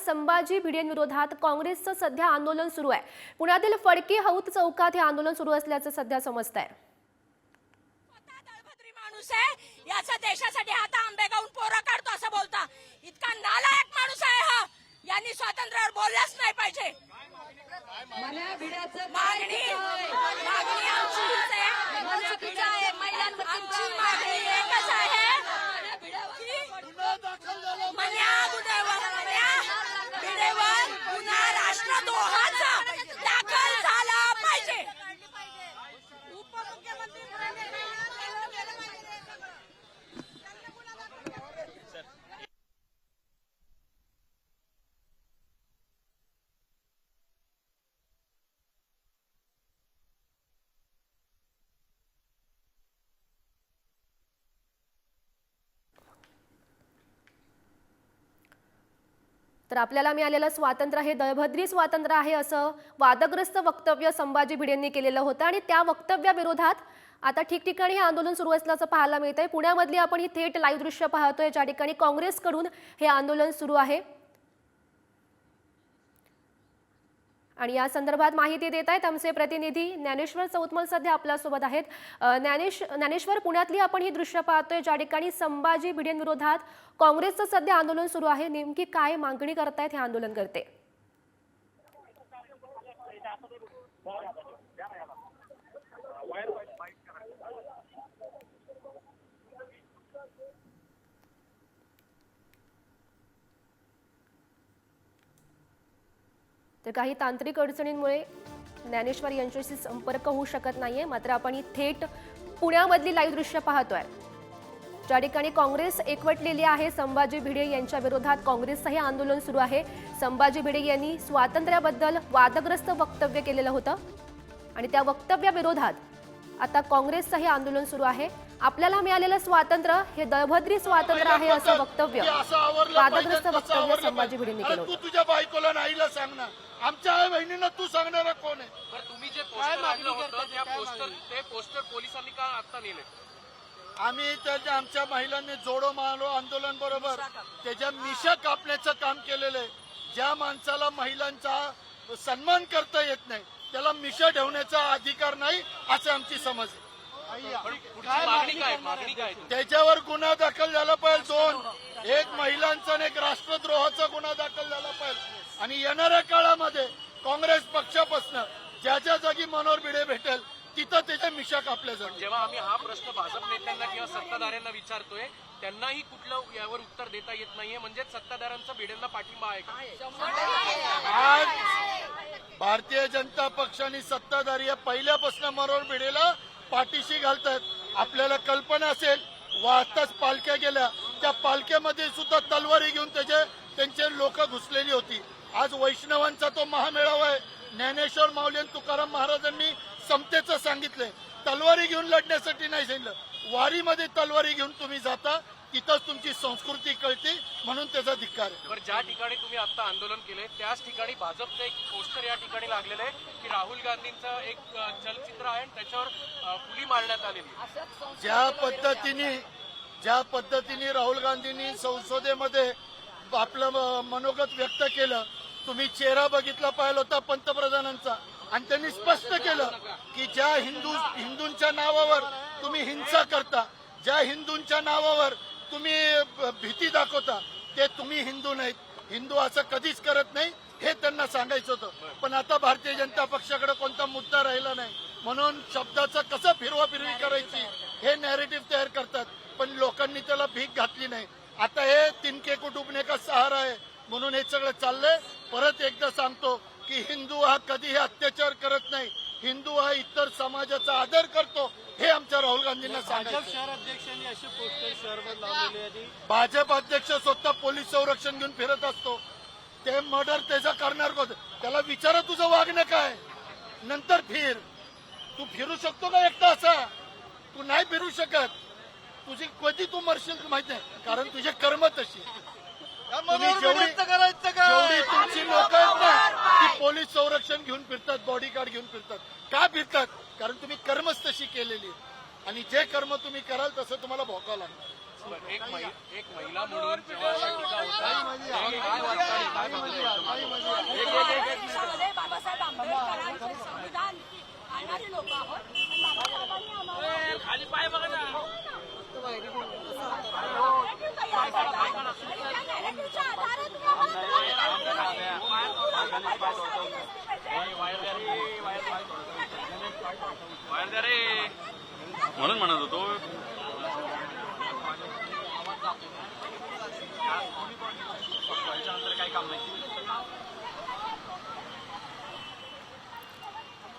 संभाजी भिडेंविरोधात काँग्रेसचं सध्या आंदोलन सुरू आहे. पुण्यातील फडके हौत चौकात हे आंदोलन सुरू असल्याचं सध्या समजत आहे माणूस आहे. याचा देशासाठी आता आंबे पोरं काढतो असं बोलता इतका नालायक माणूस आहे हा यांनी स्वातंत्र्यावर बोललाच नाही पाहिजे मागणी मागणी आमची हीच आहे आमची मागणी एकच आहे की मन्या गुन्हेवर मन्या भिडेवर गुन्हा राष्ट्रद्रोहाचा दाखल झाला पाहिजे तर आपल्याला मिळालेलं स्वातंत्र्य हे दळभद्री स्वातंत्र्य आहे असं वादग्रस्त वक्तव्य संभाजी भिडेंनी केलेलं होतं आणि त्या वक्तव्याविरोधात आता ठिकठिकाणी हे आंदोलन सुरू असल्याचं पाहायला मिळतंय. पुण्यामधली आपण ही थेट लाईव्ह दृश्य पाहतोय ज्या ठिकाणी काँग्रेसकडून हे आंदोलन सुरू आहे. आणि या संदर्भात माहिती देत आहेत आमचे प्रतिनिधी ज्ञानेश्वर चौतमल सध्या आपल्यासोबत आहेत. ज्ञानेश ज्ञानेश्वर पुण्यातली आपण ही दृश्य पाहतोय ज्या ठिकाणी संभाजी भिडेंविरोधात काँग्रेसचं सध्या आंदोलन सुरू आहे. नेमकी काय मागणी करतायत हे आंदोलन करते. तर काही तांत्रिक अडचणींमुळे ज्ञानेश्वर यांच्याशी संपर्क होऊ शकत नाहीये. मात्र आपण ही थेट पुण्यामधली लाईव्ह दृश्य पाहतोय. ज्या ठिकाणी काँग्रेस एकवटलेली आहे संभाजी भिडे यांच्या विरोधात काँग्रेसचं हे आंदोलन सुरू आहे. संभाजी भिडे यांनी स्वातंत्र्याबद्दल वादग्रस्त वक्तव्य केलेलं होतं. आणि त्या वक्तव्याविरोधात आता काँग्रेसचं हे आंदोलन सुरू आहे. आपल्याला मिळालेलं स्वातंत्र्य हे दळभद्री स्वातंत्र्य आहे असं वक्तव्य. वादग्रस्त वक्तव्य संभाजी. भिडेंनी अरे केलं तू तुझ्या बायकोला नाहीला सांग ना आमच्या आई बहिणींना तू सांगणारा कोण आहे? तुम्ही जे पोस्टर आणलं होतं त्या पोस्टर ते पोस्टर पोलिसांनी का आता नेले? आम्ही त्याच्या आमच्या महिलांनी जोडो मारो आंदोलन बरोबर. त्याच्या मिशा कापण्याचं काम केलेलं आहे. ज्या माणसाला महिलांचा सन्मान करता येत नाही त्याला मिशा ठेवण्याचा अधिकार नाही असं आमची समज आहे. पण पुढची मागणी काय? मागणी काय तुमची? त्याच्यावर गुन्हा दाखल झाला पाहिजे दोन. एक महिलांचा आणि एक राष्ट्रद्रोहाचा गुन्हा दाखल झाला पाहिजे. आणि येणाऱ्या काळामध्ये काँग्रेस पक्षापासून ज्याच्या जागी मनोहर भिडे भेटेल तिथं त्याच्या मिशा कापल्या जातील. जेव्हा आम्ही हा प्रश्न भाजप नेत्यांना किंवा सत्ताधाऱ्यांना विचारतोय त्यांनाही कुठलं यावर उत्तर देता येत नाहीये. म्हणजे सत्ताधाऱ्यांचा भिडेंना पाठिंबा आहे का? आज भारतीय जनता पक्षाने सत्ताधारी या पहिल्यापासून मरोड भिडेला पाठीशी घालतात. आपल्याला कल्पना असेल वाहताच पालख्या गेल्या. त्या पालख्यामध्ये सुद्धा तलवारी घेऊन त्याचे त्यांचे लोक घुसलेली होती. आज वैष्णवांचा तो महामेळावा आहे. ज्ञानेश्वर माऊली तुकाराम महाराजांनी समतेचं सांगितलंय. तलवारी घेऊन लढण्यासाठी नाही सांगितलं. वारीमध्ये तलवारी घेऊन तुम्ही जाता. तिथंच तुमची संस्कृती कळते म्हणून त्याचा धिक्कार आहे. बरं ज्या ठिकाणी तुम्ही आता आंदोलन केलंय त्याच ठिकाणी भाजपचं एक पोस्टर या ठिकाणी लागलेलं आहे की राहुल गांधींचं एक चलचित्र आहे आणि त्याच्यावर फुली मारण्यात आलेली ज्या पद्धतीने ज्या पद्धतीने राहुल गांधींनी संसदेमध्ये आपलं म- मनोगत व्यक्त केलं तुम्ही चेहरा बघितला पाहिला होता पंतप्रधानांचा आणि त्यांनी स्पष्ट केलं की ज्या हिंदू हिंदूंच्या नावावर तुम्ही हिंसा करता ज्या हिंदूंच्या नावावर तुम्ही भीती दाखवता ते तुम्ही हिंदू नाहीत. हिंदू असं कधीच करत नाही हे त्यांना सांगायचं होतं. पण आता भारतीय जनता पक्षाकडे कोणता मुद्दा राहिला नाही. म्हणून शब्दाचं कसं फिरवा फिरवी करायची हे नॅरेटिव्ह तयार करतात. पण लोकांनी त्याला भीक घातली नाही. आता हे तिनके कुटुंबने का सहारा आहे? म्हणून हे सगळं चाललंय. परत एकदा सांगतो की हिंदू हा कधीही अत्याचार करत नाही. हिंदू हा इतर समाजाचा आदर करतो हे आमच्या राहुल गांधींना सांगायचं शहर अध्यक्षांनी असे पोस्टर लावलेले भाजप अध्यक्ष स्वतः पोलीस संरक्षण घेऊन फिरत असतो. ते मर्डर त्याचा करणार कोण त्याला विचारा तुझं वागणं काय? नंतर फिर. तू फिरू शकतो का एकटा असा? तू नाही फिरू शकत. तुझी कधी तू मरशील माहीत नाही कारण तुझे कर्म तशी जेवढी तुमची लोक आहेत ना पोलीस संरक्षण घेऊन फिरतात बॉडीगार्ड घेऊन फिरतात. का फिरतात? कारण तुम्ही कर्मच तशी केलेली. आणि जे कर्म तुम्ही कराल तसं तुम्हाला भोगावं लागणार. एक महिला म्हणून बाबासाहेब आंबेडकरांचे संविधान आणणारी लोक आहोत. आणि बाबासाहेबांनी आम्हाला खाली पाय बघा ना. म्हणून म्हणत होतो.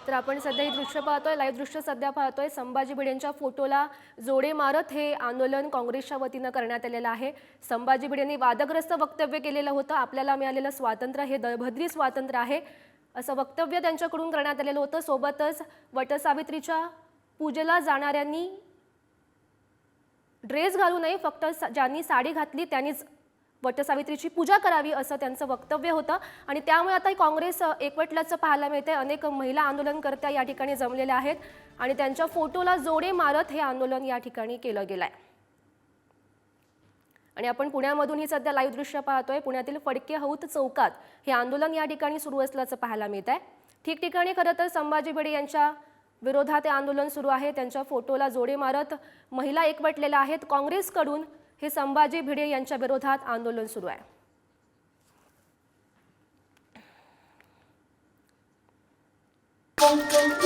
तर आपण सध्या ही दृश्य पाहतोय लाईव्ह दृश्य सध्या पाहतोय. संभाजी भिडेंच्या फोटोला जोडे मारत हे आंदोलन काँग्रेसच्या वतीनं करण्यात आलेलं आहे. संभाजी भिडेंनी वादग्रस्त वक्तव्य केलेलं होतं. आपल्याला मिळालेलं स्वातंत्र्य हे दळभद्री स्वातंत्र्य आहे. असं वक्तव्य त्यांच्याकडून करण्यात आलेलं होतं. सोबतच वटसावित्रीच्या पूजेला जाणाऱ्यांनी ड्रेस घालू नये फक्त स- ज्यांनी साडी घातली त्यांनीच वटसावित्रीची पूजा करावी असं त्यांचं वक्तव्य होतं. आणि त्यामुळे आता काँग्रेस एकवटल्याचं पाहायला मिळते अनेक महिला आंदोलनकर्त्या या ठिकाणी जमलेल्या आहेत आणि त्यांच्या फोटोला जोडे मारत हे आंदोलन या ठिकाणी केलं गेलं आहे आणि आपण पुण्यामधून ही सध्या लाईव्ह दृश्य पाहतोय. पुण्यातील फडके हौत चौकात हे आंदोलन या ठिकाणी सुरू असल्याचं पाहायला मिळत आहे ठिकठिकाणी खरं तर संभाजी भिडे यांच्या विरोधात हे आंदोलन सुरू आहे. त्यांच्या फोटोला जोडे मारत महिला एकवटलेल्या आहेत. काँग्रेसकडून हे संभाजी भिडे यांच्या विरोधात आंदोलन सुरू आहे. Thank you.